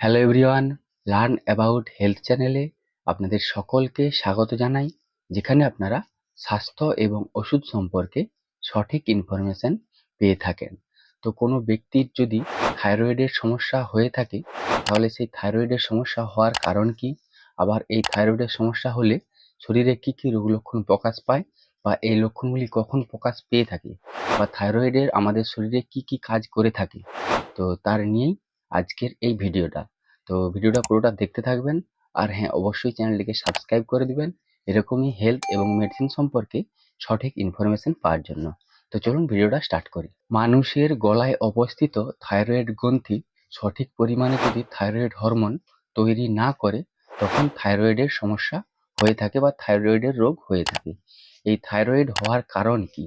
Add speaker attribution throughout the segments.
Speaker 1: Hello everyone learn about health চ্যানেলে আপনাদের সকলকে স্বাগত জানাই, যেখানে আপনারা স্বাস্থ্য এবং ওষুধ সম্পর্কে সঠিক ইনফরমেশন পেয়ে থাকেন। তো কোনো ব্যক্তির যদি থাইরয়েডের সমস্যা হয়ে থাকে, তাহলে সেই থাইরয়েডের সমস্যা হওয়ার কারণ কি? আবার এই থাইরয়েডের সমস্যা হলে শরীরে কি কি রোগ লক্ষণ প্রকাশ পায় বা এই লক্ষণগুলি কখন প্রকাশ পেয়ে থাকে? বা থাইরয়েডের আমাদের শরীরে কি কি কাজ করে থাকে? তো তার নিয়েই আজকের এই ভিডিওটা। তো ভিডিওটা পুরোটা দেখতে থাকবেন আর হ্যাঁ অবশ্যই চ্যানেলটিকে সাবস্ক্রাইব করে দিবেন এরকমই হেলথ এবং মেডিসিন সম্পর্কে সঠিক ইনফরমেশন পাওয়ার জন্য। তো চলুন ভিডিওটা স্টার্ট করি। মানুষের গলায় অবস্থিত থাইরয়েড গ্রন্থি সঠিক পরিমাণে যদি থাইরয়েড হরমোন তৈরি না করে, তখন থাইরয়েডের সমস্যা হয়ে থাকে বা থাইরয়েডের রোগ হয়ে থাকে। এই থাইরয়েড হওয়ার কারণ কি?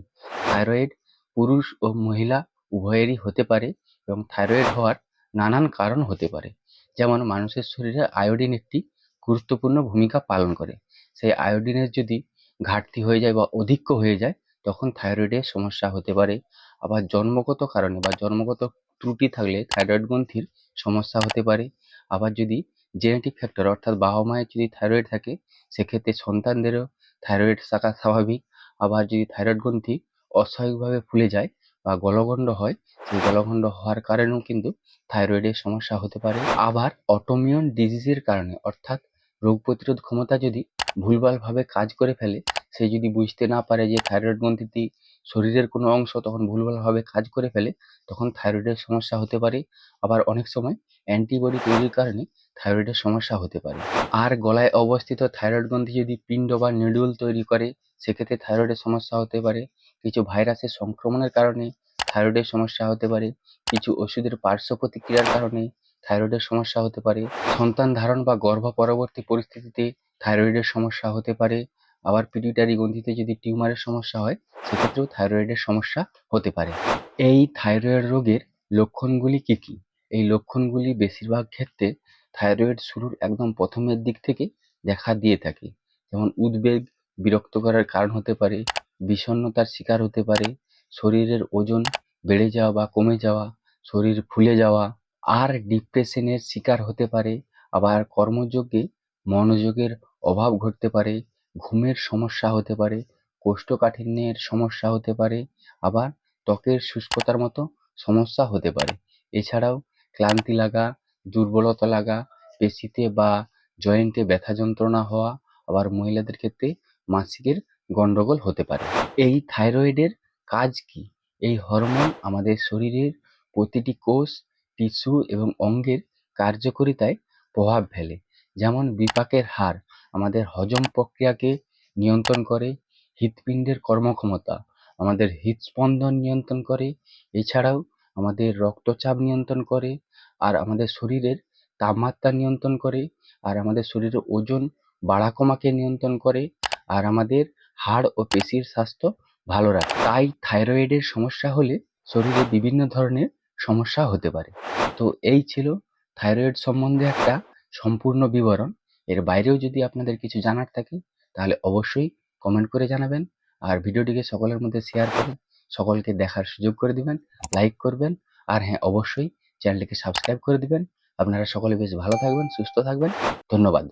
Speaker 1: থাইরয়েড পুরুষ ও মহিলা উভয়েরই হতে পারে এবং থাইরয়েড হওয়ার নানান কারণ হতে পারে। যেমন মানুষের শরীরে আয়োডিন একটি গুরুত্বপূর্ণ ভূমিকা পালন করে। সেই আয়োডিনের যদি ঘাটতি হয়ে যায় বা অধিক্য হয়ে যায়, তখন থাইরয়েডের সমস্যা হতে পারে। আবার জন্মগত কারণে বা জন্মগত ত্রুটি থাকলে থাইরয়েড গ্রন্থির সমস্যা হতে পারে। আবার যদি জেনেটিক ফ্যাক্টর অর্থাৎ বাবা মায়ের যদি থাইরয়েড থাকে, সেক্ষেত্রে সন্তানদেরও থাইরয়েড থাকা স্বাভাবিক। আবার যদি থাইরয়েড গ্রন্থি অস্বাভাবিকভাবে ফুলে যায় বা গলগণ্ড হয়, সেই গলগণ্ড হওয়ার কারণেও কিন্তু থাইরয়েডের সমস্যা হতে পারে। আবার অটোমিয়ন ডিজিজের কারণে, অর্থাৎ রোগ প্রতিরোধ ক্ষমতা যদি ভুলভালভাবে কাজ করে ফেলে, সে যদি বুঝতে না পারে যে থাইরয়েড গ্রন্থিটি শরীরের কোনো অংশ তখন ভুলভালভাবে কাজ করে ফেলে, তখন থাইরয়েডের সমস্যা হতে পারে। আবার অনেক সময় অ্যান্টিবডি তৈরির কারণে থাইরয়েডের সমস্যা হতে পারে। আর গলায় অবস্থিত থাইরয়েড গ্রন্থি যদি পিণ্ড বা নিডুল তৈরি করে, সেক্ষেত্রে থাইরয়েডের সমস্যা হতে পারে। কিছু ভাইরাসের সংক্রমণের কারণে থাইরয়েডের সমস্যা হতে পারে, কিছু ওষুধের পার্শ্ব প্রতিক্রিয়ার কারণে থাইরয়েডের সমস্যা হতে পারে, সন্তান ধারণ বা গর্ভ পরবর্তী পরিস্থিতিতে থাইরয়েডের সমস্যা হতে পারে, আবার পিটুইটারি গ্রন্থিতে যদি টিউমারের সমস্যা হয়, সেক্ষেত্রেও থাইরয়েডের সমস্যা হতে পারে। এই থাইরয়েড রোগের লক্ষণগুলি কি কি? এই লক্ষণগুলি বেশিরভাগ ক্ষেত্রে থাইরয়েড শুরুর একদম প্রথমের দিক থেকে দেখা দিয়ে থাকে। যেমন উদ্বেগ বিরক্ত করার কারণ হতে পারে বিষণ্ণতার শিকার হতে পারে। শরীরের ওজন বেড়ে যাওয়া বা কমে যাওয়া, শরীর ফুলে যাওয়া, আর ডিপ্রেশনের শিকার হতে পারে। আবার কর্মযোগে মনোযোগের অভাব ঘটতে পারে, ঘুমের সমস্যা হতে পারে, কোষ্ঠকাঠিন্যের সমস্যা হতে পারে, আবার ত্বকের শুষ্কতার মতো সমস্যা হতে পারে। এছাড়াও ক্লান্তি লাগা, দুর্বলতা লাগা, পেশিতে বা জয়েন্টে ব্যথা যন্ত্রণা হওয়া, আবার মহিলাদের ক্ষেত্রে মাসিকের গন্ডগোল হতে পারে। এই থাইরয়েডের কাজ কি? এই হরমোন আমাদের শরীরের প্রতিটি কোষ, টিস্যু এবং অঙ্গের কার্যকারিতায় প্রভাব ফেলে। যেমন বিপাকের হার আমাদের হজম প্রক্রিয়াকে নিয়ন্ত্রণ করে, হৃৎপিণ্ডের কর্মক্ষমতা আমাদের হৃদস্পন্দন নিয়ন্ত্রণ করে, এছাড়াও আমাদের রক্তচাপ নিয়ন্ত্রণ করে, আর আমাদের শরীরের তাপমাত্রা নিয়ন্ত্রণ করে, আর আমাদের শরীরের ওজন বাড়া কমাকে নিয়ন্ত্রণ করে, আর আমাদের হাড় ও পেশির স্বাস্থ্য ভালো রাখে। তাই থাইরয়েডের সমস্যা হলে শরীরে বিভিন্ন ধরনের সমস্যা হতে পারে। তো এই ছিল থাইরয়েড সম্বন্ধে একটা সম্পূর্ণ বিবরণ। এর বাইরেও যদি আপনাদের কিছু জানার থাকে, তাহলে অবশ্যই কমেন্ট করে জানাবেন আর ভিডিওটিকে সকলের মধ্যে শেয়ার করে সকলকে দেখার সুযোগ করে দিবেন লাইক করবেন আর হ্যাঁ অবশ্যই চ্যানেলটিকে সাবস্ক্রাইব করে দিবেন। আপনারা সকলে বেশ ভালো থাকবেন, সুস্থ থাকবেন। ধন্যবাদ।